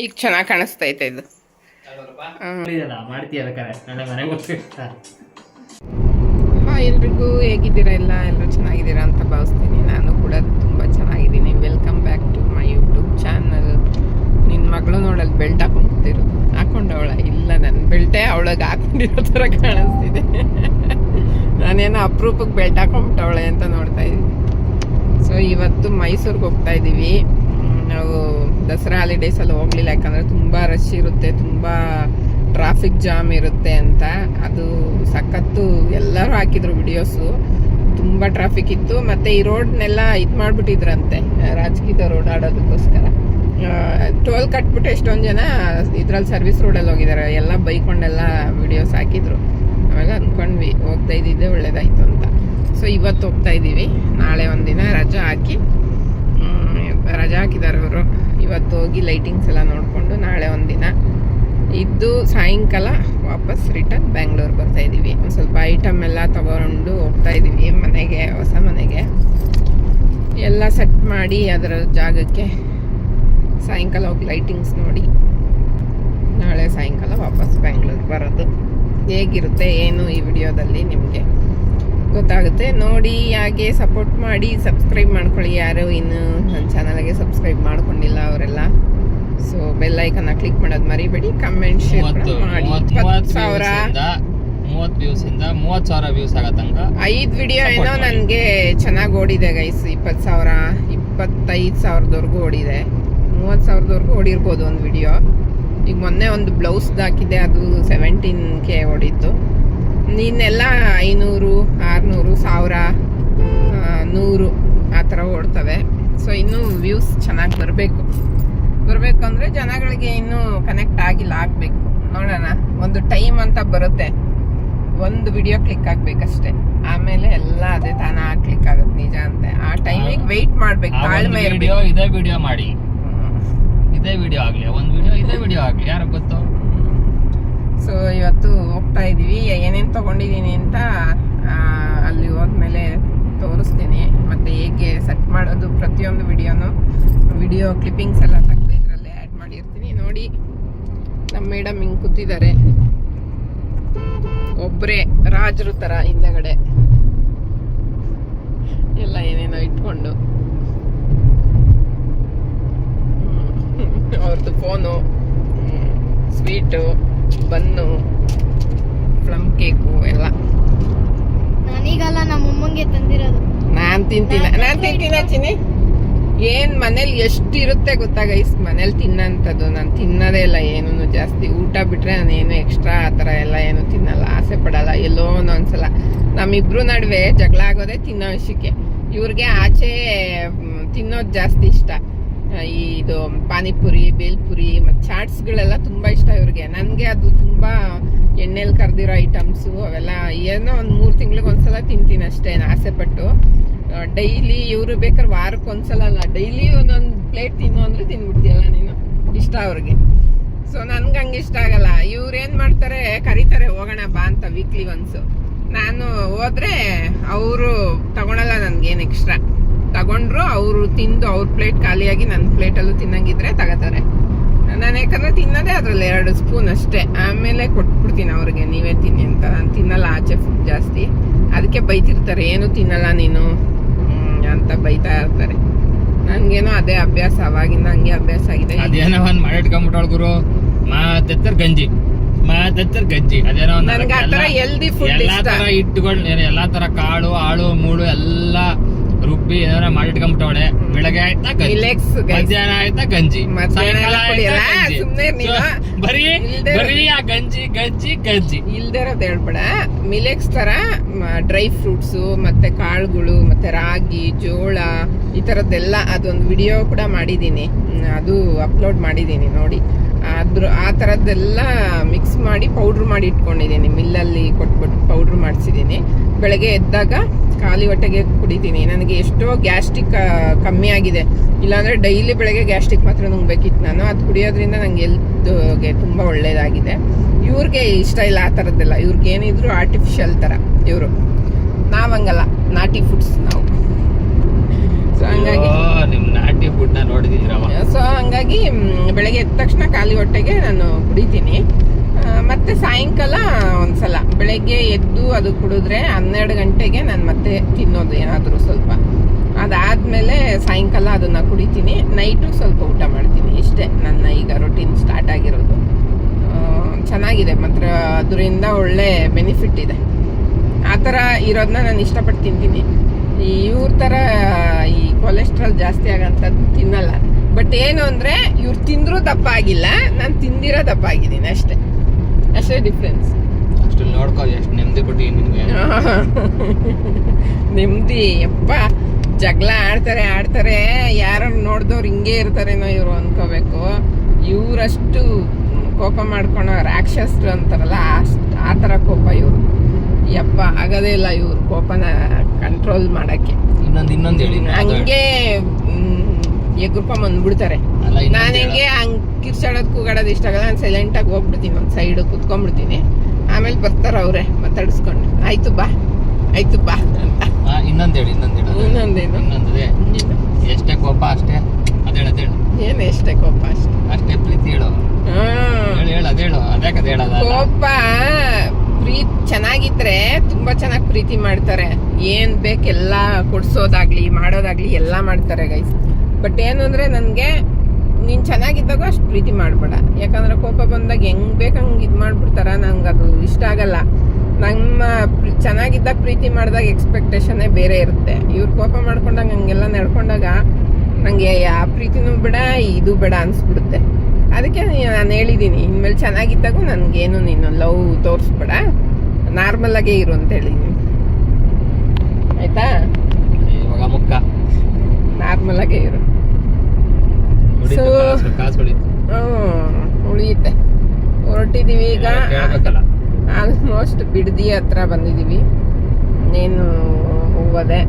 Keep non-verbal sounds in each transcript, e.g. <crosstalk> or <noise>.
ಈಗ ಚೆನ್ನಾಗಿ ಕಾಣಿಸ್ತೈತೆ ಇದು. ಎಲ್ರಿಗೂ ಹೇಗಿದ್ದೀರಾ? ಎಲ್ಲ ಎಲ್ಲರೂ ಚೆನ್ನಾಗಿದ್ದೀರಾ ಅಂತ ಭಾವಿಸ್ತೀನಿ. ನಾನು ಕೂಡ ತುಂಬ ಚೆನ್ನಾಗಿದ್ದೀನಿ. Welcome back to my YouTube channel ನಿನ್ನ ಮಗಳು ನೋಡಲ್ಲಿ ಬೆಲ್ಟ್ ಹಾಕೊಂಡು ಕೂತಿರೋದು. ಹಾಕೊಂಡವಳ ಇಲ್ಲ ನನ್ನ ಬೆಲ್ಟೆ ಅವಳಿಗೆ ಹಾಕೊಂಡಿರೋ ಥರ ಕಾಣಿಸ್ತಿದೆ. ನಾನೇನೋ ಅಪರೂಪಕ್ಕೆ ಬೆಲ್ಟ್ ಹಾಕೊಂಡ್ಬಿಟ್ಟವಳೆ ಅಂತ ನೋಡ್ತಾ ಇದ್ದೀನಿ. ಸೊ ಇವತ್ತು ಮೈಸೂರಿಗೆ ಹೋಗ್ತಾ ಇದ್ದೀವಿ ನಾವು ದಸರಾ ಹಾಲಿಡೇಸಲ್ಲಿ ಹೋಗ್ಲಿಲ್ಲ, ಯಾಕಂದರೆ ತುಂಬ ರಶ್ ಇರುತ್ತೆ, ತುಂಬ ಟ್ರಾಫಿಕ್ ಜಾಮ್ ಇರುತ್ತೆ ಅಂತ. ಅದು ಸಖತ್ತು ಎಲ್ಲರೂ ಹಾಕಿದ್ರು ವಿಡಿಯೋಸು ತುಂಬ ಟ್ರಾಫಿಕ್ ಇತ್ತು. ಮತ್ತು ಈ ರೋಡ್ನೆಲ್ಲ ಇದು ಮಾಡಿಬಿಟ್ಟಿದ್ರಂತೆ ರಾಜಕೀಯ ರೋಡ್ ಆಡೋದಕ್ಕೋಸ್ಕರ. ಟೋಲ್ ಕಟ್ಬಿಟ್ಟು ಎಷ್ಟೊಂದು ಜನ ಇದ್ರಲ್ಲಿ ಸರ್ವಿಸ್ ರೋಡಲ್ಲಿ ಹೋಗಿದ್ದಾರೆ ಎಲ್ಲ ಬೈಕೊಂಡೆಲ್ಲ ವಿಡಿಯೋಸ್ ಹಾಕಿದ್ರು. ಆಮೇಲೆ ಅಂದ್ಕೊಂಡ್ವಿ ಹೋಗ್ತಾ ಇದ್ದಿದ್ದೆ ಒಳ್ಳೇದಾಯ್ತು ಅಂತ. ಸೊ ಇವತ್ತು ಹೋಗ್ತಾ ಇದ್ದೀವಿ. ನಾಳೆ ಒಂದಿನ ರಜಾ ಹಾಕಿ. ರಜಾ ಹಾಕಿದ್ದಾರೆ ಅವರು. ಇವತ್ತು ಹೋಗಿ ಲೈಟಿಂಗ್ಸ್ ಎಲ್ಲ ನೋಡಿಕೊಂಡು ನಾಳೆ ಒಂದಿನ. ಇದ್ದು ಸಾಯಂಕಾಲ ವಾಪಸ್ ರಿಟರ್ನ್ ಬ್ಯಾಂಗ್ಳೂರ್ಗೆ ಬರ್ತಾ ಇದ್ದೀವಿ. ಒಂದು ಸ್ವಲ್ಪ ಐಟಮ್ ಎಲ್ಲ ತಗೊಂಡು ಹೋಗ್ತಾ ಇದ್ದೀವಿ ಮನೆಗೆ, ಹೊಸ ಮನೆಗೆ. ಎಲ್ಲ ಸೆಟ್ ಮಾಡಿ ಅದರ ಜಾಗಕ್ಕೆ ಸಾಯಂಕಾಲ ಹೋಗಿ ಲೈಟಿಂಗ್ಸ್ ನೋಡಿ, ನಾಳೆ ಸಾಯಂಕಾಲ ವಾಪಸ್ ಬ್ಯಾಂಗ್ಳೂರ್ಗೆ ಬರೋದು. ಹೇಗಿರುತ್ತೆ, ಏನು ಈ ವಿಡಿಯೋದಲ್ಲಿ ನಿಮಗೆ? ಗೊತ್ತಾಗುತ್ತೆ. ನೋಡಿ ಹಾಗೆ ಸಪೋರ್ಟ್ ಮಾಡಿ ಸಬ್ಸ್ಕ್ರೈಬ್ ಮಾಡ್ಕೊಳ್ಳಿ ಯಾರು. ಇನ್ನು ನನ್ನ ಚಾನಲ್ಗೆ ಸಬ್ಸ್ಕ್ರೈಬ್ ಮಾಡ್ಕೊಂಡಿಲ್ಲ ಅವರೆಲ್ಲ. ಸೊ ಬೆಲ್ ಐಕನ್ನ ಕ್ಲಿಕ್ ಮಾಡೋದು ಮರಿಬೇಡಿ. ಕಮೆಂಟ್ ಶೇರ್ ಮಾಡಿ. ಇಪ್ಪತ್ತು ಸಾವಿರ. ಮೂವತ್ತು ವ್ಯೂಸ್ ಇಂದ ಮೂವತ್ತು ಸಾವಿರ ವ್ಯೂಸ್ ಆಗತ್ತಂಗ ಐದು ವಿಡಿಯೋ ಏನೋ. ನನಗೆ ಚೆನ್ನಾಗಿ ಓಡಿದೆ ಗೈಸ್ ಇಪ್ಪತ್ತು ಸಾವಿರ ಇಪ್ಪತ್ತೈದು ಸಾವಿರದವರೆಗೂ ಓಡಿದೆ. ಮೂವತ್ತು ಸಾವಿರದವರೆಗೂ ಓಡಿರ್ಬೋದು ಒಂದು ವಿಡಿಯೋ ಈಗ ಮೊನ್ನೆ ಒಂದು ಬ್ಲೌಸ್ದು ಹಾಕಿದೆ ಅದು ಸೆವೆಂಟೀನ್ ಕೆ ಓಡಿತ್ತು. ನೀನೆಲ್ಲ ಐನೂರು ಆರುನೂರು ಸಾವಿರ ನೂರು ಆ ಥರ ಓಡ್ತವೆ. ಸೊ ಇನ್ನೂ ವ್ಯೂಸ್ ಚೆನ್ನಾಗಿ ಬರಬೇಕು. ಬರಬೇಕು ಅಂದರೆ ಜನಗಳಿಗೆ ಇನ್ನೂ ಕನೆಕ್ಟ್ ಆಗಿಲ್ಲ ಆಗಬೇಕು. ನೋಡೋಣ. ಒಂದು ಟೈಮ್ ಅಂತ ಬರುತ್ತೆ. ಒಂದು ವಿಡಿಯೋ ಕ್ಲಿಕ್ ಆಗಬೇಕಷ್ಟೆ. ಆಮೇಲೆ ಎಲ್ಲ ಅದೇ ತಾನ ಕ್ಲಿಕ್ ಆಗುತ್ತೆ ನಿಜ ಅಂತೆ. ಆ ಟೈಮಿಗೆ ವೆಯ್ಟ್ ಮಾಡ್ಬೇಕು ತಾಳ್ಮೆ ವಿಡಿಯೋ ಇದೇ ವಿಡಿಯೋ ಮಾಡಿ. ಇದೇ ವಿಡಿಯೋ ಆಗಲಿ ಒಂದು ವಿಡಿಯೋ ಇದೇ ವಿಡಿಯೋ ಆಗಲಿ ಯಾರು ಗೊತ್ತು? ಸೊ ಇವತ್ತು ಹೋಗ್ತಾ ಇದ್ದೀವಿ ಏನೇನು ತಗೊಂಡಿದ್ದೀನಿ ಅಂತ ಅಲ್ಲಿ ಹೋದ್ಮೇಲೆ ತೋರಿಸ್ತೀನಿ. ಮತ್ತು ಹೇಗೆ ಸೆಟ್ ಮಾಡೋದು ಪ್ರತಿಯೊಂದು ವಿಡಿಯೋನು. ವಿಡಿಯೋ ಕ್ಲಿಪ್ಪಿಂಗ್ಸ್ ಎಲ್ಲ ತೆಗೆದು ಇದರಲ್ಲೇ ಆ್ಯಡ್ ಮಾಡಿರ್ತೀನಿ. ನೋಡಿ ನಮ್ಮ ಮೇಡಮ್ ಹಿಂಗೆ ಕೂತಿದ್ದಾರೆ. ಒಬ್ಬರೇ ರಾಜರು ಥರ ಹಿಂದಗಡೆ. ಎಲ್ಲ ಏನೇನೋ ಇಟ್ಕೊಂಡು. ಅವ್ರದ್ದು phone sweet bun plum cake ಎಲ್ಲ. ನಾನೀಗಲ್ಲ ನಮ್ಮಮ್ಮಂಗೆ ತಂದಿರೋದು. ನಾನ್ ತಿಂತೀನಿ. ನಾನ್ ತಿಂತೀನಿ ಚಿನಿ ಏನ್ ಮನೇಲಿ ಎಷ್ಟು ಇರುತ್ತೆ ಗೊತ್ತಾ ಗೈಸ್ ಮನೇಲಿ ತಿನ್ನಂತದ್ದು. ನಾನು ತಿನ್ನೋದೇ ಇಲ್ಲ ಏನೂ ಜಾಸ್ತಿ. ಊಟ ಬಿಟ್ರೆ ನಾನು ಏನು ಎಕ್ಸ್ಟ್ರಾ ಆ ಥರ ಎಲ್ಲ ಏನು ತಿನ್ನಲ್ಲ. ಆಸೆ ಪಡಲ್ಲ. ಎಲ್ಲೋ ಒಂದೊಂದ್ಸಲ. ನಮ್ಮಿಬ್ರು ನಡುವೆ ಜಗಳ ಆಗೋದೇ ತಿನ್ನೋ ವಿಷಯಕ್ಕೆ. ಇವ್ರಿಗೆ ಆಚೆ ತಿನ್ನೋದು ಜಾಸ್ತಿ ಇಷ್ಟ. ಇದು ಪಾನಿಪುರಿ, ಬೇಲ್ಪುರಿ, ಮತ್ತು ಚಾಟ್ಸ್ಗಳೆಲ್ಲ ತುಂಬ ಇಷ್ಟ ಇವ್ರಿಗೆ. ನನಗೆ ಅದು ತುಂಬ ಎಣ್ಣೆಲಿ ಕರೆದಿರೋ ಐಟಮ್ಸು ಅವೆಲ್ಲ ಏನೋ ಒಂದು ಮೂರು ತಿಂಗಳಿಗೆ ಒಂದ್ಸಲ ತಿಂತೀನಿ ಅಷ್ಟೇ ನಾನು ಆಸೆ ಪಟ್ಟು. ಡೈಲಿ ಇವರು ಬೇಕಾದ್ರೆ ವಾರಕ್ಕೆ ಒಂದ್ಸಲ ಅಲ್ಲ, ಡೈಲಿ ಒಂದೊಂದು ಪ್ಲೇಟ್ ತಿನ್ನು ಅಂದರೆ ತಿನ್ಬಿಡ್ತೀಯಲ್ಲ ನೀನು? ಇಷ್ಟ ಅವ್ರಿಗೆ. ಸೊ ನನ್ಗೆ ಹಂಗೆ ಇಷ್ಟ ಆಗಲ್ಲ. ಇವ್ರು ಏನು ಮಾಡ್ತಾರೆ, ಕರೀತಾರೆ, ಹೋಗೋಣ ಬಾ ಅಂತ ವೀಕ್ಲಿ ಒನ್ಸು ನಾನು ಹೋದ್ರೆ ಅವರು ತಗೊಳಲ್ಲ ಏನು ಎಕ್ಸ್ಟ್ರಾ ತಗೊಂಡ್ರು ಅವರು ತಿಂದು ಅವ್ರ ಪ್ಲೇಟ್ ಖಾಲಿಯಾಗಿ ನನ್ನ ಪ್ಲೇಟಲ್ಲೂ ತಿನ್ನಂಗಿದ್ರೆ ತಗೋತಾರೆ. ನಾನು ಯಾಕಂದ್ರೆ ತಿನ್ನೋದೇ ಅದ್ರಲ್ಲಿ ಎರಡು ಸ್ಪೂನ್ ಅಷ್ಟೇ. ಆಮೇಲೆ ಕೊಟ್ಬಿಡ್ತೀನಿ ಅವ್ರಿಗೆ ನೀವೇ ತಿನ್ನಿ ಅಂತ. ನಾನು ತಿನ್ನಲ್ಲ ಆಚೆ ಫುಡ್ ಜಾಸ್ತಿ. ಅದಕ್ಕೆ ಬೈತಿರ್ತಾರೆ ಏನು ತಿನ್ನಲ್ಲ ನೀನು? ಅಂತ ಬೈತಾ ಇರ್ತಾರೆ. ನನಗೇನೋ ಅದೇ ಅಭ್ಯಾಸ ಅವಾಗಿಂದ ಹಂಗೆ ಅಭ್ಯಾಸ ಆಗಿದೆ. ಅದೇನೋ ಒಂದ್ ಮಾಡಿಟ್ಕೊಂಡ್ಬಿಟ್ಟವಳು ಗುರು. ಮಾತೆತ್ತರ್ ಗಂಜಿ. ಮಾತೆತ್ತರ್ ಗಂಜಿ. ಅದೇನೋ ನನಗೆ ಆ ಥರ ಎಲ್ಲ- ಹೆಲ್ದಿ ಫುಡ್ ಎಲ್ಲಾ ತರ ಇಟ್ಕೊಂಡು ಎಲ್ಲಾ ತರ ಕಾಳು ಆಳು ಮೂಳು ಎಲ್ಲಾ ರುಬ್ಬಿ ಏನಾರ ಮಾಡಿಟ್ಕೊಂಡ್ಬಿಟ್ಟವಳೆ ಬೆಳಗ್ಗೆ ಆಯ್ತಾ ಮಧ್ಯಾಹ್ನ ಆಯ್ತಾ ಗಂಜಿ. ಸಾಯಂಕಾಲ ಬರೀ ಇಲ್ದೇ- ಬರೀ ಆ ಗಂಜಿ ಗಂಜಿ ಗಂಜಿ. ಇಲ್ದಿರೋದ್ ಇರೋದು ಹೇಳ್ಬೇಡ. ಮಿಲೆಕ್ಸ್ ತರ ಡ್ರೈ ಫ್ರೂಟ್ಸ್ ಮತ್ತೆ ಕಾಳುಗಳು ಮತ್ತೆ ರಾಗಿ ಜೋಳ ಈ ತರದ್ದೆಲ್ಲ ಅದೊಂದು ವಿಡಿಯೋ ಕೂಡ ಮಾಡಿದೀನಿ ಅದು ಅಪ್ಲೋಡ್ ಮಾಡಿದೀನಿ ನೋಡಿ. ಅದ್ರ ಆ ಥರದ್ದೆಲ್ಲ ಮಿಕ್ಸ್ ಮಾಡಿ ಪೌಡ್ರ್ ಮಾಡಿ ಇಟ್ಕೊಂಡಿದ್ದೀನಿ. ಮಿಲ್ಲಲ್ಲಿ ಕೊಟ್ಬಿಟ್ಟು ಪೌಡ್ರ್ ಮಾಡಿಸಿದ್ದೀನಿ. ಬೆಳಗ್ಗೆ ಎದ್ದಾಗ ಖಾಲಿ ಹೊಟ್ಟೆಗೆ ಕುಡಿತೀನಿ. ನನಗೆ ಎಷ್ಟೋ ಗ್ಯಾಸ್ಟ್ರಿಕ್ ಕಮ್ಮಿ ಆಗಿದೆ. ಇಲ್ಲಾಂದ್ರೆ ಡೈಲಿ ಬೆಳಗ್ಗೆ ಗ್ಯಾಸ್ಟ್ರಿಕ್ ಮಾತ್ರ ನುಂಗ್ಬೇಕಿತ್ತು ನಾನು. ಅದು ಕುಡಿಯೋದ್ರಿಂದ ನಂಗೆ ಎಲ್ತ್ಗೆ ತುಂಬ ಒಳ್ಳೇದಾಗಿದೆ. ಇವ್ರಿಗೆ ಇಷ್ಟ ಇಲ್ಲ ಆ ಥರದ್ದೆಲ್ಲ ಇವ್ರಿಗೆ ಏನಿದ್ರು ಆರ್ಟಿಫಿಷಿಯಲ್ ಥರ ಇವರು. ನಾವಂಗಲ್ಲ. ನಾಟಿ ಫುಡ್ಸ್ ನಾವು. ಸೊ ಹಂಗಾಗಿ ನಾಟಿ ಸೊ ಹಂಗಾಗಿ ಬೆಳಗ್ಗೆ ಎದ್ದ ತಕ್ಷಣ ಖಾಲಿ ಹೊಟ್ಟೆಗೆ ನಾನು ಕುಡಿತೀನಿ. ಮತ್ತೆ ಸಾಯಂಕಾಲ ಒಂದ್ಸಲ. ಬೆಳಗ್ಗೆ ಎದ್ದು ಅದು ಕುಡಿದ್ರೆ ಹನ್ನೆರಡು ಗಂಟೆಗೆ ನಾನು ಮತ್ತೆ ತಿನ್ನೋದು ಏನಾದರೂ ಸ್ವಲ್ಪ. ಅದಾದ್ಮೇಲೆ ಸಾಯಂಕಾಲ ಅದನ್ನ ಕುಡಿತೀನಿ. ನೈಟು ಸ್ವಲ್ಪ ಊಟ ಮಾಡ್ತೀನಿ. ಇಷ್ಟೇ ನನ್ನ ಈಗ ರೊಟೀನ್ ಸ್ಟಾರ್ಟ್ ಆಗಿರೋದು. ಚೆನ್ನಾಗಿದೆ. ಮಾತ್ರ ಅದರಿಂದ ಒಳ್ಳೆ ಬೆನಿಫಿಟ್ ಇದೆ. ಆ ಥರ ಇರೋದನ್ನ ನಾನು ಇಷ್ಟಪಟ್ಟು ತಿಂತೀನಿ. ಇವ್ರ ಥರ, ಈ ಕೊಲೆಸ್ಟ್ರಾಲ್ ಜಾಸ್ತಿ ಆಗಂಥದ್ದು ತಿನ್ನಲ್ಲ. ಬಟ್ ಏನು ಅಂದರೆ ಇವ್ರು ತಿಂದರೂ ದಪ್ಪ ಆಗಿಲ್ಲ ನಾನು ತಿಂದಿರೋ ದಪ್ಪ ಆಗಿದ್ದೀನಿ ಅಷ್ಟೇ. ಅಷ್ಟೇ ಡಿಫ್ರೆನ್ಸ್ ಅಷ್ಟು ನೋಡ್ಕೋ ಎಷ್ಟು ನೆಮ್ಮದಿ ಕೊಟ್ಟು ನಿಮಗೆ <laughs> ನೆಮ್ಮದಿ ಯಪ್ಪ. ಜಗಳ ಆಡ್ತಾರೆ ಆಡ್ತಾರೆ. ಯಾರನ್ನು ನೋಡಿದವ್ರು ಹಿಂಗೆ ಇರ್ತಾರೇನೋ ಇವರು ಅನ್ಕೋಬೇಕು. ಇವರಷ್ಟು ಕೋಪ ಮಾಡ್ಕೊಳೋ ರಾಕ್ಷಸರು ಅಂತಾರಲ್ಲ ಅಷ್ಟು ಆ ಥರ ಕೋಪ ಇವರು. ಯಪ್ಪ ಆಗೋದೇ ಇಲ್ಲ ಇವರು ಕೋಪನ ಕಂಟ್ರೋಲ್ ಮಾಡೋಕ್ಕೆ. ಇನ್ನೊಂದು ಇನ್ನೊಂದು ಹೇಳಿ ಇನ್ನು ಹೇಳಿ. ಹಂಗೆ ಎಗ್ರೂಪ ಬಂದ್ಬಿಡ್ತಾರೆ ನಾನು. ಹೆಂಗೆ ಹಂಗ್ ಕಿರ್ಚಾಡೋದು ಕೂಗಾಡೋದು ಇಷ್ಟ ಆಗಲ್ಲ ನಾನು ಸೈಲೆಂಟ್ ಆಗಿ ಹೋಗ್ಬಿಡ್ತೀನಿ ಒಂದು ಸೈಡ್ ಕುತ್ಕೊಂಡ್ಬಿಡ್ತೀನಿ. ಆಮೇಲೆ ಬರ್ತಾರ ಅವ್ರೆ ಮಾತಾಡಿಸ್ಕೊಂಡು. ಆಯ್ತು ಬಾ ಆಯ್ತು ಬಾ ಅಂತ. ಇನ್ನೊಂದ್ ಹೇಳಿ ಇನ್ನೊಂದ್ ಹೇಳು. ಇನ್ನೊಂದೇನು ಇನ್ನೊಂದೇ ಎಷ್ಟೇ ಕೋಪ ಅಷ್ಟೇ. ಅದೇಳು ಅದೇಳು. ಏನು ಎಷ್ಟೇ ಕೋಪ ಅಷ್ಟೇ? ಅಷ್ಟೇ ಪ್ರೀತಿ ಹೇಳು. ಹೇಳು ಹೇಳು ಅದೇ ಅದ್ಯಾಕ ಅದ್ ಕೋಪ ಪ್ರೀತಿ ಚೆನ್ನಾಗಿದ್ರೆ ತುಂಬಾ ಚೆನ್ನಾಗಿ ಪ್ರೀತಿ ಮಾಡ್ತಾರೆ. ಏನ್ ಬೇಕೆಲ್ಲ ಕೊಡ್ಸೋದಾಗ್ಲಿ ಮಾಡೋದಾಗ್ಲಿ ಎಲ್ಲಾ ಮಾಡ್ತಾರೆ ಗೈಸ್ ಬಟ್ ಏನು ಅಂದ್ರೆ ನನ್ಗೆ ನೀನ್ ಚೆನ್ನಾಗಿದ್ದಾಗ ಅಷ್ಟು ಪ್ರೀತಿ ಮಾಡ್ಬೇಡ. ಯಾಕಂದ್ರೆ ಕೋಪ ಬಂದಾಗ ಹೆಂಗ್ ಬೇಕು ಹಂಗ್ ಇದ್ ಮಾಡ್ಬಿಡ್ತಾರ? ನಂಗೆ ಅದು ಇಷ್ಟ ಆಗಲ್ಲ. ನಮ್ಮ ಚೆನ್ನಾಗಿದ್ದಾಗ ಪ್ರೀತಿ ಮಾಡಿದಾಗ ಎಕ್ಸ್ಪೆಕ್ಟೇಷನ್ನೇ ಬೇರೆ ಇರುತ್ತೆ. ಇವ್ರು ಕೋಪ ಮಾಡ್ಕೊಂಡಾಗ ಹಂಗೆಲ್ಲ ನಡ್ಕೊಂಡಾಗ ನಂಗೆ ಆ ಪ್ರೀತಿನೂ ಬೇಡ ಇದು ಬೇಡ ಅನ್ಸ್ಬಿಡುತ್ತೆ. ಅದಕ್ಕೆ ನಾನು ಹೇಳಿದ್ದೀನಿ ಇನ್ಮೇಲೆ ಚೆನ್ನಾಗಿದ್ದಾಗೂ ನನಗೇನು ನೀನು ಲವ್ ತೋರಿಸ್ಬೇಡ. ನಾರ್ಮಲ್ ಆಗೇ ಇರು ಅಂತ ಹೇಳಿದ್ದೀನಿ ಆಯ್ತಾ? ಇವಾಗ ಮುಕ್ಕ ನಾರ್ಮಲ್ ಆಗೇ ಇರು. ಹ್ಞೂ ಉಳಿಯುತ್ತೆ. ಹೊರಟಿದ್ದೀವಿ ಈಗ. ಆಲ್ಮೋಸ್ಟ್ ಬಿಡದಿ ಹತ್ರ ಬಂದಿದ್ದೀವಿ. ಇನ್ನೇನು ಹೋಗೋದೆ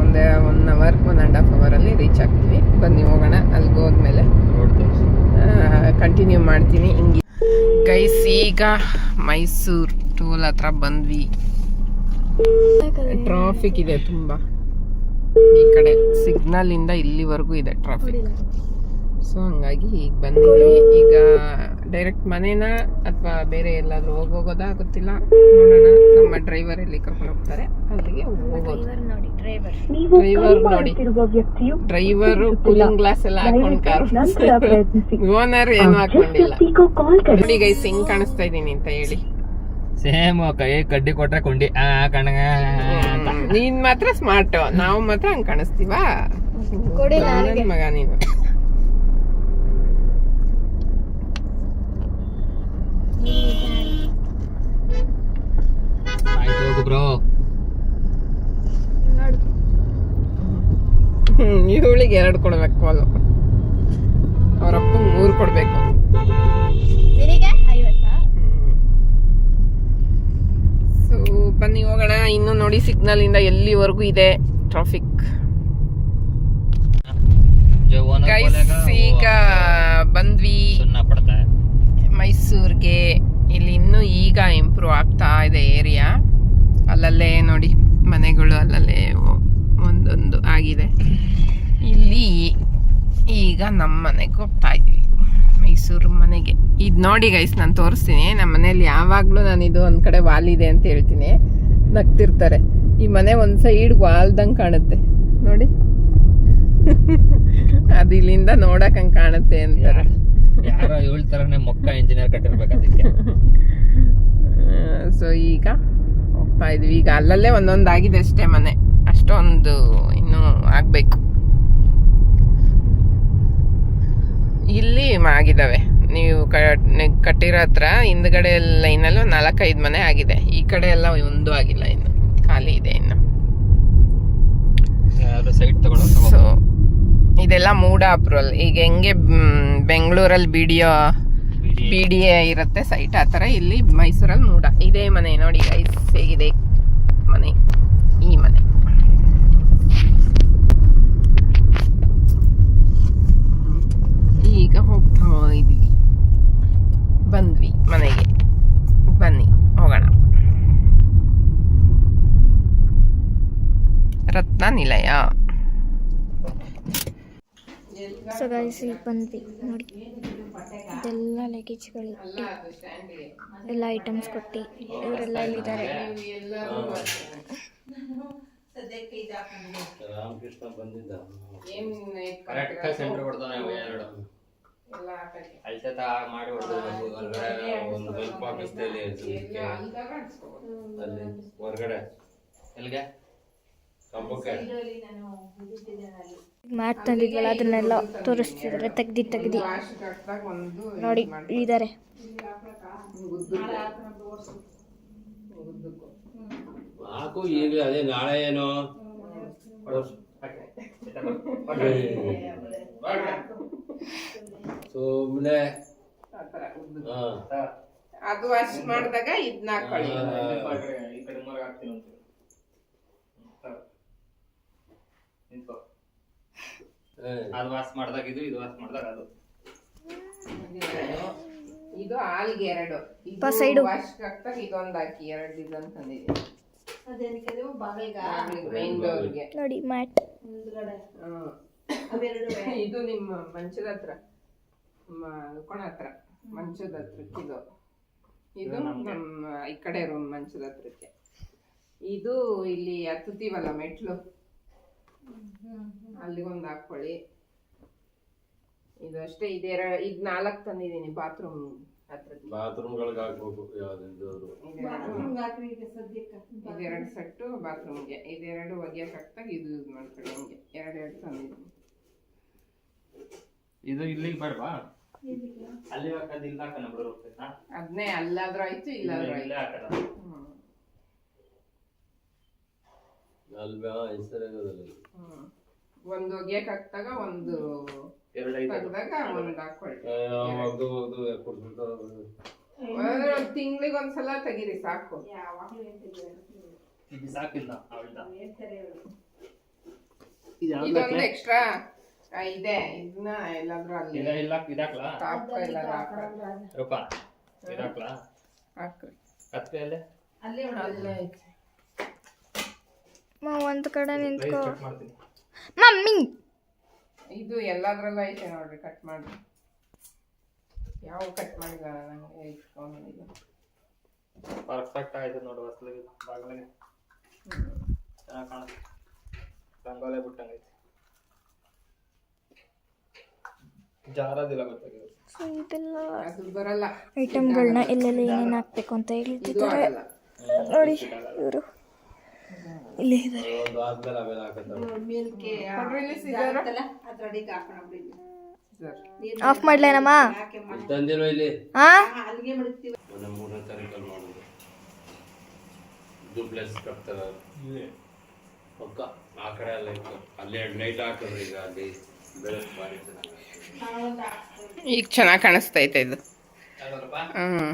ಒಂದು one hour one and half ಅವರಲ್ಲಿ ರೀಚ್ ಆಗ್ತೀವಿ. ಬನ್ನಿ ಹೋಗೋಣ ಅಲ್ಲಿಗೆ ಹೋದ್ಮೇಲೆ. ಕಂಟಿನ್ಯೂ ಮಾಡ್ತೀನಿ. ಹಿಂಗೆ. ಗೈಸ್ ಈಗ ಮೈಸೂರು ಟೋಲ್ ಹತ್ರ ಬಂದ್ವಿ. ಟ್ರಾಫಿಕ್ ಇದೆ ತುಂಬಾ. ಈ ಕಡೆ ಸಿಗ್ನಲ್ ಇಂದ ಇಲ್ಲಿವರೆಗೂ ಇದೆ ಟ್ರಾಫಿಕ್ ಸೊ ಹಂಗಾಗಿ ಈಗ ಬಂದಿದ್ವಿ ಈಗ ಡೈರೆಕ್ಟ್ ಮನೇನ ಅಥವಾ ಬೇರೆ ಎಲ್ಲಾದ್ರೂ ಹೋಗೋಗೋದಾ ಗೊತ್ತಿಲ್ಲ. ನೋಡೋಣ. ನಮ್ಮ ಡ್ರೈವರ್ ಎಲ್ಲಿ ಕರ್ಕೊಂಡು ಹೋಗ್ತಾರೆ. ಅಲ್ಲಿಗೆ ಹೋಗೋದು. ನೋಡಿ ಡ್ರೈವರ್ ಡ್ರೈವರ್ ನೋಡಿ. ಡ್ರೈವರ್ ಕೂಲಿಂಗ್ ಗ್ಲಾಸ್ ಎಲ್ಲ ಹಾಕೊಂಡು ಕಾರ್ ಓನರ್ ಏನು ಹಾಕೊಂಡಿಲ್ಲ. ನೋಡಿ ಗೈಸ್ ಹೆಂಗ್ ಕಾಣಿಸ್ತಾ ಇದೀನಿ ಅಂತ ಹೇಳಿ. ಸೇಮ್ ಕೈ ಕಡ್ಡಿ ಕೊಟ್ರೆ ಕೊಂಡಿ. ಆ ಕಣಗ ನೀನ್ ಮಾತ್ರ ಸ್ಮಾರ್ಟ್ ನಾವು ಮಾತ್ರ ಹಂಗ್ ಕಾಣಿಸ್ತೀವಾ? ಮಗ ನೀನು. ಆಯ್ತು <laughs> ಬ್ರೋ ಇವಳಿಗೆ ಎರಡು ಕೊಡ್ಬೇಕು ಅಲ್ಲ. ಅವರಪ್ಪ ಮೂರು ಕೊಡ್ಬೇಕು. ಸೊ ಬನ್ನಿ ಹೋಗೋಣ. ಇನ್ನು ನೋಡಿ ಸಿಗ್ನಲ್ ಇಂದ ಎಲ್ಲಿವರೆಗೂ ಇದೆ ಟ್ರಾಫಿಕ್ ಈಗ ಬಂದ್ವಿ. ಮೈಸೂರ್ಗೆ ಇಲ್ಲಿ ಇನ್ನೂ ಈಗ ಇಂಪ್ರೂವ್ ಆಗ್ತಾ ಇದೆ ಏರಿಯಾ ಅಲ್ಲಲ್ಲೇ ನೋಡಿ, ಮನೆಗಳು ಅಲ್ಲಲ್ಲೇ ಒಂದೊಂದು ಆಗಿದೆ. ಇಲ್ಲಿ ಈಗ ನಮ್ಮ ಮನೆಗೆ ಹೋಗ್ತಾ ಇದ್ದೀವಿ. ಮೈಸೂರು ಮನೆಗೆ. ಇದು ನೋಡಿ ಗೈಸ್ ನಾನು ತೋರಿಸ್ತೀನಿ. ನಮ್ಮ ಮನೇಲಿ ಯಾವಾಗಲೂ ನಾನು ಇದು ಒಂದು ಕಡೆ ವಾಲಿದೆ ಅಂತ ಹೇಳ್ತೀನಿ. ನಗ್ತಿರ್ತಾರೆ. ಈ ಮನೆ ಒಂದು ಸೈಡ್ ವಾಲ್ದಂಗೆ ಕಾಣುತ್ತೆ. ನೋಡಿ. <laughs> ಅದು ಇಲ್ಲಿಂದ ನೋಡೋಕಂಗೆ ಕಾಣುತ್ತೆ ಅಂತಾರೆ. ಯಾರೋ ಇವಳ ತರನೇ ಮೊಕ್ಕ ಇಂಜಿನಿಯರ್ ಕಟ್ಟಿರ್ಬೇಕು ಅದಕ್ಕೆ ಸೊ <laughs> ಈಗ ಹೋಗ್ತಾ ಇದ್ವಿ. ಈಗ ಅಲ್ಲಲ್ಲೇ ಒಂದೊಂದು ಆಗಿದೆ ಅಷ್ಟೇ ಮನೆ. ಅಷ್ಟೊಂದು ಇನ್ನು ಆಗ್ಬೇಕು. ಇಲ್ಲಿ ಆಗಿದಾವೆ ನೀವು ಕಟ್ಟಿರೋ ಹತ್ರ ಹಿಂದ್ಗಡೆ ಲೈನಲ್ಲೂ ನಾಲ್ಕೈದು ಮನೆ ಆಗಿದೆ. ಈ ಕಡೆ ಎಲ್ಲ ಒಂದು ಆಗಿಲ್ಲ ಇನ್ನು. ಖಾಲಿ ಇದೆ ಇನ್ನು. ಸೈಟ್ ತಗೊಳ್ಳೋ ಸೊ ಇದೆಲ್ಲ ಮೂಡ ಅಪ್ರೂವಲ್ ಈಗ ಹೆಂಗೆ ಬೆಂಗಳೂರಲ್ಲಿ B D B D A ಇರುತ್ತೆ ಸೈಟ್ ಆ ಥರ ಇಲ್ಲಿ ಮೈಸೂರಲ್ಲಿ ಮೂಡ. ಇದೇ ಮನೆ ನೋಡಿ ಗೈಸ್ ಹೇಗಿದೆ ಮನೆ ಈ ಮನೆ. ಈಗ ಹೋಗ್ತಾ ಇದೀವಿ. ಬಂದ್ವಿ ಮನೆಗೆ. ಬನ್ನಿ ಹೋಗೋಣ. ರತ್ನ ನಿಲಯ ಸೊ ಗೈಸ್ ಈಗ ಬಂದ್ವಿ. ನೋಡಿ ಇದೆಲ್ಲ ಲಗೇಜ್ಗಳು ಎಲ್ಲ ಐಟಮ್ಸ್ ಕೊಟ್ಟು ಇವರೆಲ್ಲ ಇಲ್ಲಿದ್ದಾರೆ. ಮಾಡಿ ಹೊರಗಡೆ ಒಂದು ಬಲ್ಪ್ ಅಲ್ಲಿ ಹೊರಗಡೆ. ಎಲ್ಲಿಗೆ ಮ್ಯಾಟ್ ತಂದಿದ್ವಲ್ಲ ಅದನ್ನೆಲ್ಲ ತೋರಿಸ್ತಿದ್ರೆ ತೆಗ್ದಿ ತೆಗ್ದು. ನೋಡಿ. ಇದ್ದಾರೆ. ಹಾಕು ಈಗಲೇ ಅದೇ ನಾಳೆ ಏನು. ಸುಮ್ಮನೆ ಅದು ವಾಶ್ ಮಾಡಿದಾಗ ಇದನ್ನ ಹಾಕೊಳ್ಳಿ ಈ ಕಡೆ ಮೂರ ಹಾಕ್ತೀನಿ ಅಂತ ನಿಂತ್ಕೋ. ಅದು ವಾಸ್ ಮಾಡ್ದಾಗ ಇದು ಇದು ವಾಸ್ ಮಾಡ್ದಾಗ ಅದು. ಇದು ಹಾಲ್ಗೆ ಎರಡು. ಸೈಡ್. side. ವಾಶ್ ಹಾಕ್ದಾಗ ಇದೊಂದು ಹಾಕಿ ಎರಡು ಡಿಸೈನ್ ತಂದಿದ್ದೀನಿ. ನೋಡಿ ಮ್ಯಾಟ್. ಇದು ನಿಮ್ಮ ಮಂಚದ ಹತ್ರ. ಕೊಣ ಹತ್ರ. ಮಂಚದ ಹತ್ರಕ್ಕೆ ಇದು. ಇದು ನಮ್ಮ ಈ ಕಡೆ ರೂಮ್ ಮಂಚದ ಹತ್ರಕ್ಕೆ. ಇದು ಇಲ್ಲಿ ಹತ್ತುತ್ತೀವಲ್ಲ ಮೆಟ್ಲು? ಅಲ್ಲಿಗೊಂದು ಹಾಕೊಳ್ಳಿ ಇದು ಅಷ್ಟೇ ಇದೆರ ಇದ್ ನಾಲ್ಕು ತಂದಿದ್ದೀನಿ ಬಾತ್ರೂಮ್ ಹತ್ರ ಬಾತ್ರೂಮ್ಗಳಿಗೆ ಹಾಕ್ಬೇಕು ಯಾವ್ದಿದ್ರು ಇದೆರಡು ಸೆಟ್ಟು ಬಾತ್ರೂಮ್ಗೆ. ಇದೆರಡು ಒಗೆ ಹಾಕ್ದಾಗ ಇದು ಯೂಸ್ ಮಾಡ್ಕೊಳ್ಳಿ ಹಂಗೆ. ಎರಡೆರಡು ತಂದಿದ್ದೀನಿ. ಇದು ಇಲ್ಲಿಗೆ ಬರ್ಬಾ ಅಲ್ಲಿ ಹಾಕೋದು ಇಲ್ಲಿ ಹಾಕೋಣ ಹೋಗ್ತೈತಾ ಅದನ್ನೇ ಅಲ್ಲಾದ್ರೂ ಆಯ್ತು ಇಲ್ಲಾದ್ರೂ ಇಲ್ಲೇ ಹಾಕೋಣ ಹ್ಮ್. ಅಲ್ವಾ? ಹೆಸರಾಗೋದಲ್ಲಿ. ಒಂದು ಒಗೆಯಕ್ಕೆ ಹಾಕ್ದಾಗ ಒಂದು ತೆಗ್ದಾಗ ಒಂದು ಹಾಕೊಳ್ಳಿ ತಿಂಗಳಿಗೆ ಒಂದ್ಸಲ ತೆಗೀರಿ ಸಾಕು. ಇದು ಸಾಕಿಲ್ಲ ಅವಳ್ದ ಇದೊಂದು ಎಕ್ಸ್ಟ್ರಾ ಇದೆ. ಇದನ್ನ ಎಲ್ಲಾದ್ರೂ ಅಲ್ಲಿ ಇಲ್ಲ ಇಲ್ಲ ಇದಾಕ್ಲಾ? ಟಾಪ್ ಎಲ್ಲಾದ್ರೂ ಹಾಕೊಳ್ಳಿ ರೂಪ ಇದಾಕ್ಲಾ? ಹಾಕ್ರಿ. ಅಲ್ಲೇ ಅಲ್ಲೇ ಐತೆ. ಮಾ ಒಂದು ಕಡೆ ನಿಂತ್ಕೋ. ಕಟ್ ಮಾಡ್ತೀನಿ. ಮಮ್ಮಿ. ಇದು ಎಲ್ಲಾದ್ರಲ್ಲೂ ಐತೆ ನೋಡ್ರಿ ಕಟ್ ಮಾಡಿ. ಯಾವ ಕಟ್ ಮಾಡಿಲ್ಲ ನಂಗೆ ಇಟ್ಕೊಂಡಿಲ್ಲ ಪರ್ಫೆಕ್ಟ್ ಆಯ್ತು ನೋಡು ಅಸಲಿಗೆ ಬಾಗಿಲಿಗೆ. ಚೆನ್ನಾಗಿ ಕಾಣುತ್ತೆ. ರಂಗೋಲೆ ಬಿಟ್ಟಂಗೈತೆ ಜಾರದಿಲ್ಲ ಗೊತ್ತಾಗಿದೆ. ಸೊ ಇದೆಲ್ಲ ಐಟಮ್ಗಳನ್ನ ಎಲ್ಲೆಲ್ಲಿ ಏನೇನು ಹಾಕ್ಬೇಕು ಅಂತ ಹೇಳ್ತಿದ್ದಾರೆ. ನೋಡಿ ಇವರು. ಇಲ್ಲೇ ಇದ್ದಾರೆ. ಆಫ್ ಮಾಡ್ಲೇನಮ್ಮ? ಹಾ ಮೊನ್ನೆ ಮೂರನೇ ತಾರೀಕಲ್ಲಿ ಮಾಡೋದು. ಡುಪ್ಲೆಕ್ಸ್ ಕಟ್ತಾರ. ಪಕ್ಕ ಆ ಕಡೆ ಎಲ್ಲ ಇತ್ತು. ಅಲ್ಲಿ ಎರಡು ಲೈಟ್ ಹಾಕಿದ್ರೆ ಈಗ ಅಲ್ಲಿ ಬೆಳಕು ಭಾರಿ ಚೆನ್ನಾಗಿ ಈಗ ಚೆನ್ನಾಗಿ ಕಾಣಿಸ್ತೈತೆ ಇದು. ಹ್ಮ್.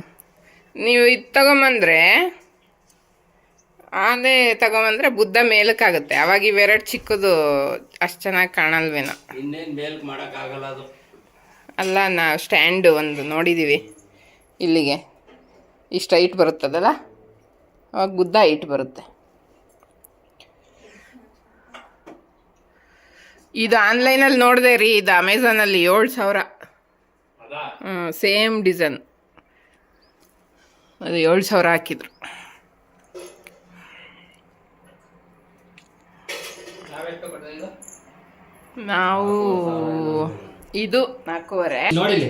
ನೀವು ಇದು ತಗೊಂಬಂದ್ರೆ ಅದೇ ತಗೊಂಬಂದ್ರೆ ಬುದ್ಧ ಮೇಲಕ್ಕಾಗುತ್ತೆ. ಅವಾಗ ಇವೆರಡು ಚಿಕ್ಕದು ಅಷ್ಟು ಚೆನ್ನಾಗಿ ಕಾಣಲ್ವೇನೋ. ಇನ್ನೇನು ಮೇಲ್ಕ್ ಮಾಡೋಕ್ಕಾಗಲ್ಲ ಅದು. ಅಲ್ಲ ನಾ ಸ್ಟ್ಯಾಂಡು ಒಂದು ನೋಡಿದ್ದೀವಿ ಇಲ್ಲಿಗೆ. ಇಷ್ಟು ಹೈಟ್ ಬರುತ್ತದಲ್ಲ? ಅವಾಗ ಬುದ್ಧ ಹೈಟ್ ಬರುತ್ತೆ. ಇದು ಆನ್ಲೈನಲ್ಲಿ ನೋಡಿದೆ ರೀ ಇದು ಅಮೆಝಾನಲ್ಲಿ ಏಳು ಸಾವಿರ. Same design. ಅದು ಏಳು ಸಾವಿರ ಹಾಕಿದ್ರು. ನಾವು ಇದು ನಾಲ್ಕೂವರೆ. ನೋಡಿಲಿ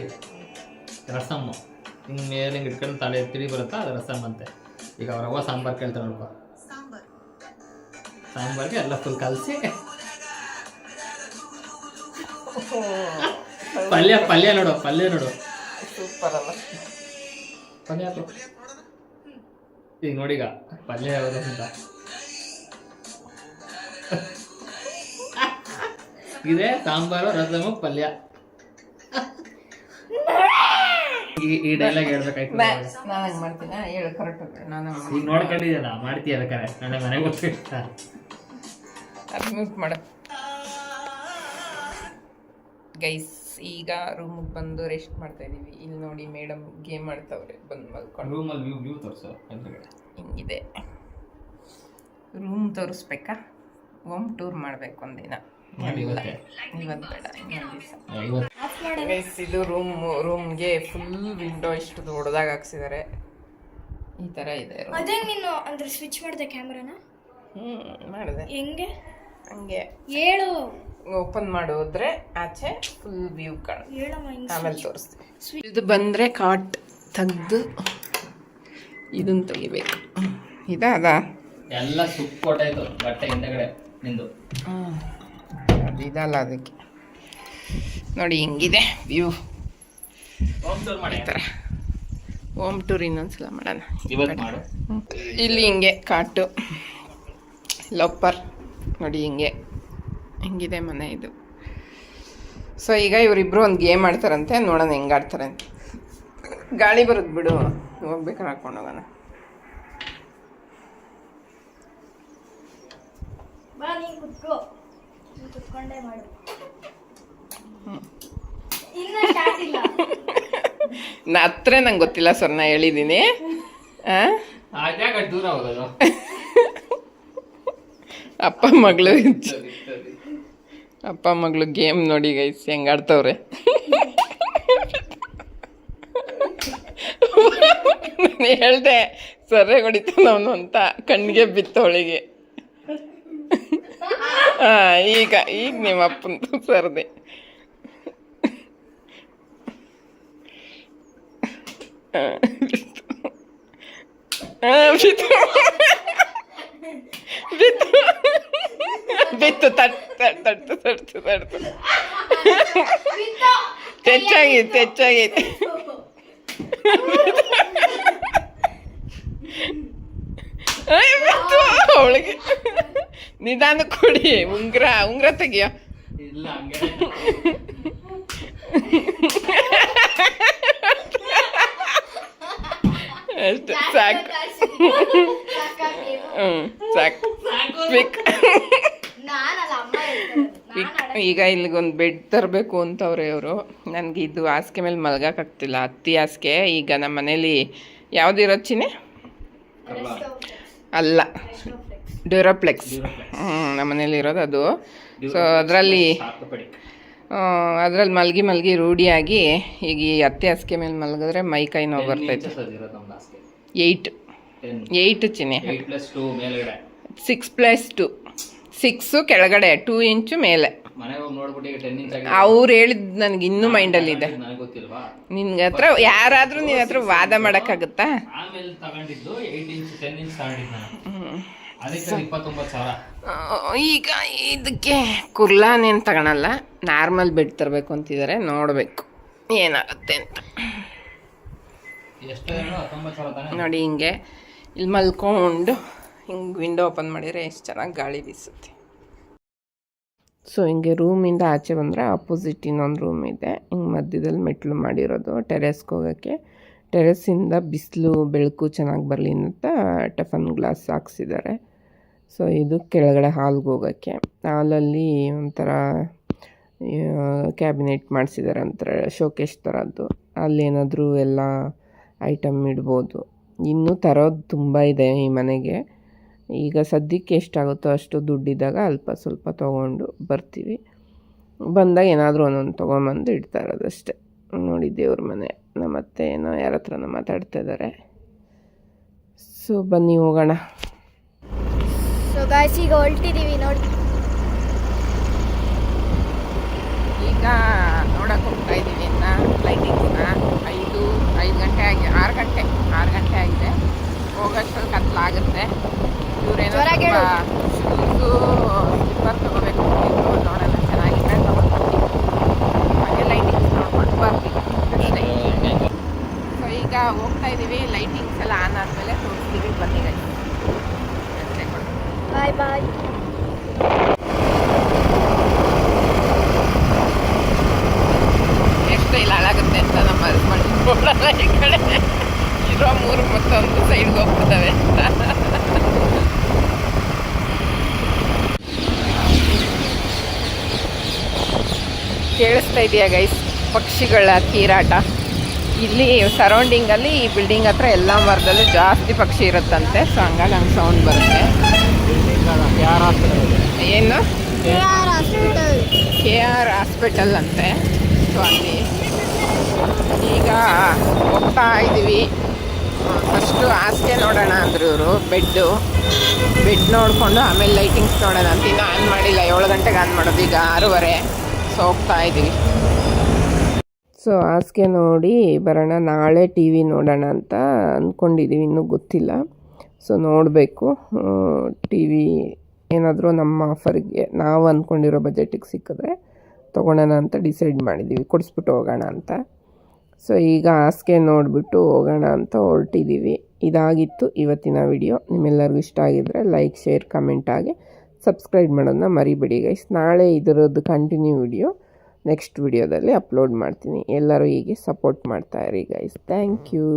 ರಸಮ್ ಹಿಂಗೆ ಮೇಲೆ ಹಿಂಗೆ ಇಟ್ಕೊಂಡು ತಲೆ ತಿಳಿ ಬರುತ್ತಾ? ಅದು ರಸಮ್ ಅಂತೆ. ಈಗ ಅವ್ರ ಅವ್ವ ಸಾಂಬಾರ್ ಕೇಳ್ತಾರೆ ನೋಡ್ಕೊ ಸಾಂಬಾರ್ಗೆ ಎಲ್ಲ ಫುಲ್ ಕಲಸಿ. ಪಲ್ಯ ಪಲ್ಯ ನೋಡು ಪಲ್ಯ ನೋಡು. ಸೂಪರ್ ಅಲ್ಲ ಪಲ್ಯ ಈಗ ನೋಡಿಗ ಪಲ್ಯ ಯಾವುದು ಅಂತ. ಇದೆ ಸಾಂಬಾರು ರಸಮು ಪಲ್ಯ. ಈ- ಡೈಲಾಗ್ ಹೇಳ್ಬೇಕಾಯ್ತು. ನಾನು ಹಂಗೆ ಮಾಡ್ತೀನಿ? ಹೇಳು ಕರೆಕ್ಟ್ ನಾನು ಈಗ ನೋಡ್ಕೊಂಡಿದ್ದೀನ ಮಾಡ್ತೀಯ ಬೇಕಾರೆ ನನ್ನ ಮನೆಗೆ ಅದು ಮ್ಯೂಟ್ ಮಾಡು. ಗೈಸ್ ಈಗ ರೂಮಿಗೆ ಬಂದು ರೆಸ್ಟ್ ಮಾಡ್ತಾ ಇದೀವಿ. ಇಲ್ಲಿ ನೋಡಿ ಮೇಡಮ್ ಗೇಮ್ ಆಡ್ತಾವ್ರೆ. ಬಂದು ಮಲ್ಕೊಂಡು. ರೂಮಲ್ಲಿ ವ್ಯೂ ವ್ಯೂ ತೋರಿಸು ಎದುರುಗಡೆ. ಹಿಂಗಿದೆ. ರೂಮ್ ತೋರಿಸ್ಬೇಕಾ? ಹೋಮ್ ಟೂರ್ ಮಾಡ್ಬೇಕು ಒಂದಿನ. ಇದು ರೂಮ್ ರೂಮ್ಗೆ ಫುಲ್ ವಿಂಡೋ ಇಷ್ಟು ದೊಡ್ಡದಾಗ ಹಾಕ್ಸಿದ್ದಾರೆ. ಈ ತರ ಇದೆ. ಅದೇ ನೀನು ಅಂದ್ರೆ ಸ್ವಿಚ್ ಮಾಡಿದೆ ಕ್ಯಾಮ್ರಾನ ಹ್ಮ್ ಮಾಡಿದೆ. ಹೆಂಗೆ? ಹಂಗೆ. ಹೇಳು ಓಪನ್ ಮಾಡೋದ್ರೆ ಆಚೆ ಫುಲ್ ವ್ಯೂ ಹಿಂಗೆ ಆಮೇಲೆ ತೋರಿಸ್ತೀನಿ. ಇದು ಬಂದರೆ ಕಾಟ್ ತೆಗ್ದು ಇದನ್ನ ತೆಗಿಬೇಕು. ಇದಾ ಅದಾ ಎಲ್ಲ ಸುಪ್ಪ ಕೊಟ್ಟಾಯ್ತು ಬಟ್ಟೆ ಹಿಂದಗಡೆ ನಿಂದು. ಅದು ಇದಲ್ಲ ಅದಕ್ಕೆ. ನೋಡಿ ಹಿಂಗಿದೆ ವ್ಯೂ ಹೋಮ್ ಟೂರ್ ಮಾಡಿ ಈ ಥರ ಹೋಮ್ ಟೂರ್ ಇನ್ನೊಂದ್ಸಲ ಮಾಡೋಣ. ಇವತ್ತು ಮಾಡು. ಇಲ್ಲಿ ಹಿಂಗೆ ಕಾಟು. ಲೋಪರ್ ನೋಡಿ ಹಿಂಗೆ. ಹಿಂಗಿದೆ ಮನೆ ಇದು. ಸೊ ಈಗ ಇವರಿಬ್ರು ಒಂದು ಗೇಮ್ ಆಡ್ತಾರಂತೆ. ನೋಡೋಣ ಹೆಂಗೆ ಆಡ್ತಾರೆ ಅಂತ ಗಾಳಿ ಬರುತ್ತೆ ಬಿಡು. ಹೋಗ್ಬೇಕಾರೆ ಹಾಕೊಂಡು ಹೋಗೋಣ. ಬಾ ನೀ ಕುತ್ಕೋ. ಕುತ್ಕೊಂಡೇ ಮಾಡು. ಇನ್ನ ಸ್ಟಾರ್ಟ್ ಇಲ್ಲ. ನಾ ಹತ್ರ ನಂಗೆ ಗೊತ್ತಿಲ್ಲ ಸರ್ ನಾ ಹೇಳಿದ್ದೀನಿ ದೂರ ಹೋಗೋದು. ಅಪ್ಪ ಮಗಳು ಅಪ್ಪ ಮಗಳು ಗೇಮ್ ನೋಡಿ ಗೈಸ್ ಹೆಂಗ ಆಡ್ತವ್ರೆ. ನಾನು ಹೇಳ್ದೆ ಸರ್ರೆ ಹೊಡಿತಾನವನು ಅಂತ ಕಣ್ಣಿಗೆ ಬಿತ್ತವಳಿಗೆ ಹಾ ಈಗ ಈಗ ನಿಮ್ಮ ಅಪ್ಪನ ಸರ್ದೆ ಹಾ, ಬಿತ್ತು. ಹಾ, ಬಿತ್ತು. ಬಿತ್ತು ಬಿತ್ತು ತಟ್ಟು ತಟ್ಟು ತಟ್ಟು ತಟ್ಟು ತೆಚ್ಚಾಗೈತೆ ತೆಚ್ಚಾಗೈತೆ ಅವಳಿಗೆ. ನಿಧಾನ ಕೊಡಿ ಉಂಗ್ರ ಉಂಗ್ರ ತೆಗಿಯೋ. ಇಲ್ಲ ಹಂಗೆ ಅಷ್ಟೇ ಸಾಕು. ಹ್ಞೂ ಸಾಕು. ಅಮ್ಮ ಹೇಳ್ತಾರೆ. ಈಗ ಇಲ್ಲಿಗೊಂದು ಬೆಡ್ ತರಬೇಕು ಅಂತವ್ರೆ ಅವರು ನನಗೆ ಇದು ಹಾಸಿಗೆ ಮೇಲೆ ಮಲ್ಗಕ್ಕಾಗ್ತಿಲ್ಲ ಹತ್ತಿ ಹಾಸಿಗೆ. ಈಗ ನಮ್ಮ ಮನೇಲಿ ಯಾವ್ದಿರೋದು ಚಿನ್ನೆ? ಅಲ್ಲ. ಡ್ಯೂರೋಪ್ಲೆಕ್ಸ್. ಹ್ಞೂ ನಮ್ಮ ಮನೇಲಿ ಇರೋದು ಅದು ಸೊ ಅದರಲ್ಲಿ ಅದ್ರಲ್ಲಿ ಮಲ್ಗಿ ಮಲ್ಗಿ ರೂಢಿಯಾಗಿ ಈಗ ಈ ಅತ್ತೆ ಹಾಸಿಗೆ ಮೇಲೆ ಮಲಗಿದ್ರೆ ಮೈ ಕೈ ನೋವು ಬರ್ತೈತೆ ಏಯ್ಟ್ ಏಯ್ಟ್ ಚಿನ್ನೆ ಸಿಕ್ಸ್ ಪ್ಲಸ್ ಟು ಸಿಕ್ಸು ಕೆಳಗಡೆ ಟೂ ಇಂಚು ಮೇಲೆ. ಅವ್ರು ಹೇಳಿದ್ ನನಗೆ ಇನ್ನೂ ನನಗೆ ಗೊತ್ತಿಲ್ವಾ? ನಿನ್ಗೆ ಹತ್ರ ಯಾರಾದರೂ ನಿನ್ನ ಹತ್ರ ವಾದ ಮಾಡೋಕ್ಕಾಗುತ್ತಾ? ಈಗ ಇದಕ್ಕೆ ಕುರ್ಲಾನೇನು ತಗೊಳಲ್ಲ ನಾರ್ಮಲ್ ಬೆಡ್ ತರಬೇಕು ಅಂತಿದ್ದಾರೆ ನೋಡಬೇಕು ಏನಾಗುತ್ತೆ ಅಂತ. ನೋಡಿ ಹಿಂಗೆ ಇಲ್ಲಿ ಮಲ್ಕೊಂಡು ಹಿಂಗೆ ವಿಂಡೋ ಓಪನ್ ಮಾಡಿದರೆ ಎಷ್ಟು ಚೆನ್ನಾಗಿ ಗಾಳಿ ಬೀಸುತ್ತೆ. ಸೊ ಹಿಂಗೆ ರೂಮಿಂದ ಆಚೆ ಬಂದರೆ ಆಪೋಸಿಟ್ ಇನ್ನೊಂದು ರೂಮ್ ಇದೆ. ಹಿಂಗೆ ಮಧ್ಯದಲ್ಲಿ ಮೆಟ್ಲು ಮಾಡಿರೋದು. ಟೆರೆಸ್ಗೆ ಹೋಗೋಕ್ಕೆ ಟೆರೆಸ್ಸಿಂದ ಬಿಸಿಲು, ಬೆಳಕು ಚೆನ್ನಾಗಿ ಬರಲಿ ಅಂತ ಟಫನ್ ಗ್ಲಾಸ್ ಹಾಕ್ಸಿದ್ದಾರೆ. ಸೊ ಇದು ಕೆಳಗಡೆ ಹಾಲ್ಗೆ ಹೋಗೋಕ್ಕೆ. ಹಾಲಲ್ಲಿ ಒಂಥರ ಕ್ಯಾಬಿನೆಟ್ ಮಾಡಿಸಿದ್ದಾರೆ ಅಂತಾರೆ ಶೋಕೇಶ್ ಥರದ್ದು ಅಲ್ಲೇನಾದರೂ ಎಲ್ಲ ಐಟಮ್ ಇಡ್ಬೋದು. ಇನ್ನೂ ತರೋದು ತುಂಬ ಇದೆ ಈ ಮನೆಗೆ. ಈಗ ಸದ್ಯಕ್ಕೆ ಎಷ್ಟಾಗುತ್ತೋ ಅಷ್ಟು ದುಡ್ಡಿದ್ದಾಗ ಅಲ್ಪ ಸ್ವಲ್ಪ ತೊಗೊಂಡು ಬರ್ತೀವಿ. ಬಂದಾಗ ಏನಾದರೂ ಒಂದೊಂದು ತೊಗೊಂಬಂದು ಇಡ್ತಾ ಇರೋದಷ್ಟೇ. ನೋಡಿ ದೇವ್ರ ಮನೆ ನಮ್ಮ ಅತ್ತೆ ಏನೋ ಯಾರ ಹತ್ರನೋ ಮಾತಾಡ್ತಾ ಇದ್ದಾರೆ. ಸೊ ಬನ್ನಿ ಹೋಗೋಣ. ಸೊ ಗಾಯ್ಸ್ ಈಗ ಹೊಲ್ಟಿದೀವಿ ನೋಡಿ. ಈಗ ನೋಡಕ್ಕೆ ಹೋಗ್ತಾ ಇದ್ದೀವಿ ಇನ್ನ. ಲೈಟಿಂಗ್ಸ್ನ ಐದು ಐದು ಗಂಟೆ ಆಗಿ ಆರು ಗಂಟೆ ಆರು ಗಂಟೆ ಆಗಿದೆ. ಹೋಗೋಷ್ಟರಲ್ಲಿ ಕತ್ಲಾಗುತ್ತೆ. ಇವರೇನೋ. ಶೂಸು ಸ್ಲಿಪ್ಪರ್ ತೊಗೋಬೇಕು. ನೋಡೋಣ ಚೆನ್ನಾಗಿದೆ ಹಾಗೆ ಲೈಟಿಂಗ್ಸ್ ನೋಡ್ಕೊಂಡು ಬರ್ತೀವಿ. ಅಷ್ಟೇ. ಸೊ ಈಗ ಹೋಗ್ತಾ ಇದ್ದೀವಿ. ಲೈಟಿಂಗ್ಸ್ ಎಲ್ಲ ಆನ್ ಆದಮೇಲೆ ತೋರಿಸ್ತೀವಿ. ಬನ್ನಿ. ಬಾಯ್ ಬಾಯ್ ಎಷ್ಟು ಇಲ್ಲಿ ಹಾಳಾಗುತ್ತೆ ಅಂತ ನಮ್ಮ ಹಸ್ಬೆಂಡ್ <laughs> ನೋಡಲ್ಲ ಈ ಕಡೆ ಇರೋ ಮೂರು ಮತ್ತೊಂದು ಸೈಡ್ಗೆ ಹೋಗ್ಬಿಡ್ತವೆ ಅಂತ. ಕೇಳಿಸ್ತಾ ಇದೆಯಾ ಗೈಸ್ ಪಕ್ಷಿಗಳ ಕೀರಾಟ ಇಲ್ಲಿ ಸರೌಂಡಿಂಗಲ್ಲಿ ಈ ಬಿಲ್ಡಿಂಗ್ ಹತ್ರ ಎಲ್ಲ ಮರದಲ್ಲೂ ಜಾಸ್ತಿ ಪಕ್ಷಿ ಇರುತ್ತಂತೆ. ಸೊ ಹಂಗಾಗಿ ನಂಗೆ ಸೌಂಡ್ ಬರುತ್ತೆ. ಏನು? ಕೆ ಆರ್ ಹಾಸ್ಪಿಟಲ್ ಅಂತೆ. ಸೊ ಅಲ್ಲಿ ಈಗ ಹೋಗ್ತಾ ಇದ್ದೀವಿ ಫಸ್ಟು ಹಾಸಿಗೆ ನೋಡೋಣ ಅಂದರು ಇವರು. ಬೆಡ್ಡು ಬೆಡ್ ನೋಡಿಕೊಂಡು ಆಮೇಲೆ ಲೈಟಿಂಗ್ಸ್ ನೋಡೋಣ ಅಂತ. ಇನ್ನೂ ಆನ್ ಮಾಡಿಲ್ಲ. ಏಳು ಗಂಟೆಗೆ ಆನ್ ಮಾಡೋದು. ಈಗ ಆರೂವರೆ. ಸೊ ಹೋಗ್ತಾ ಇದ್ದೀವಿ ಸೊ ಹಾಸಿಗೆ ನೋಡಿ ಬರೋಣ, ನಾಳೆ ಟಿ ವಿ ನೋಡೋಣ ಅಂತ ಅಂದ್ಕೊಂಡಿದ್ದೀವಿ ಇನ್ನೂ ಗೊತ್ತಿಲ್ಲ. ಸೊ ನೋಡಬೇಕು. ಟಿ ವಿ ಏನಾದರೂ ನಮ್ಮ ಆಫರ್ಗೆ, ನಾವು ಅಂದ್ಕೊಂಡಿರೋ ಬಜೆಟಿಗೆ ಸಿಕ್ಕಿದ್ರೆ ತೊಗೊಳೋಣ ಅಂತ ಡಿಸೈಡ್ ಮಾಡಿದ್ದೀವಿ ಕೊಡಿಸ್ಬಿಟ್ಟು ಹೋಗೋಣ ಅಂತ. ಸೊ ಈಗ ಹಾಸಿಗೆ ನೋಡಿಬಿಟ್ಟು ಹೋಗೋಣ ಅಂತ ಹೊರಟಿದ್ದೀವಿ ಇದಾಗಿತ್ತು ಇವತ್ತಿನ ವಿಡಿಯೋ. ನಿಮ್ಮೆಲ್ಲರಿಗೂ ಇಷ್ಟ ಆಗಿದ್ದರೆ ಲೈಕ್, ಶೇರ್, ಕಮೆಂಟ್ ಆಗಿ. ಸಬ್ಸ್ಕ್ರೈಬ್ ಮಾಡೋದನ್ನ ಮರಿಬೇಡಿ ಗೈಸ್ ನಾಳೆ ಇದರದ್ದು ಕಂಟಿನ್ಯೂ ವಿಡಿಯೋ ನೆಕ್ಸ್ಟ್ ವಿಡಿಯೋದಲ್ಲಿ ಅಪ್ಲೋಡ್ ಮಾಡ್ತೀನಿ. ಎಲ್ಲರೂ ಹೀಗೆ ಸಪೋರ್ಟ್ ಮಾಡ್ತಾಯಿರಿ ಗೈಸ್ ಥ್ಯಾಂಕ್ ಯು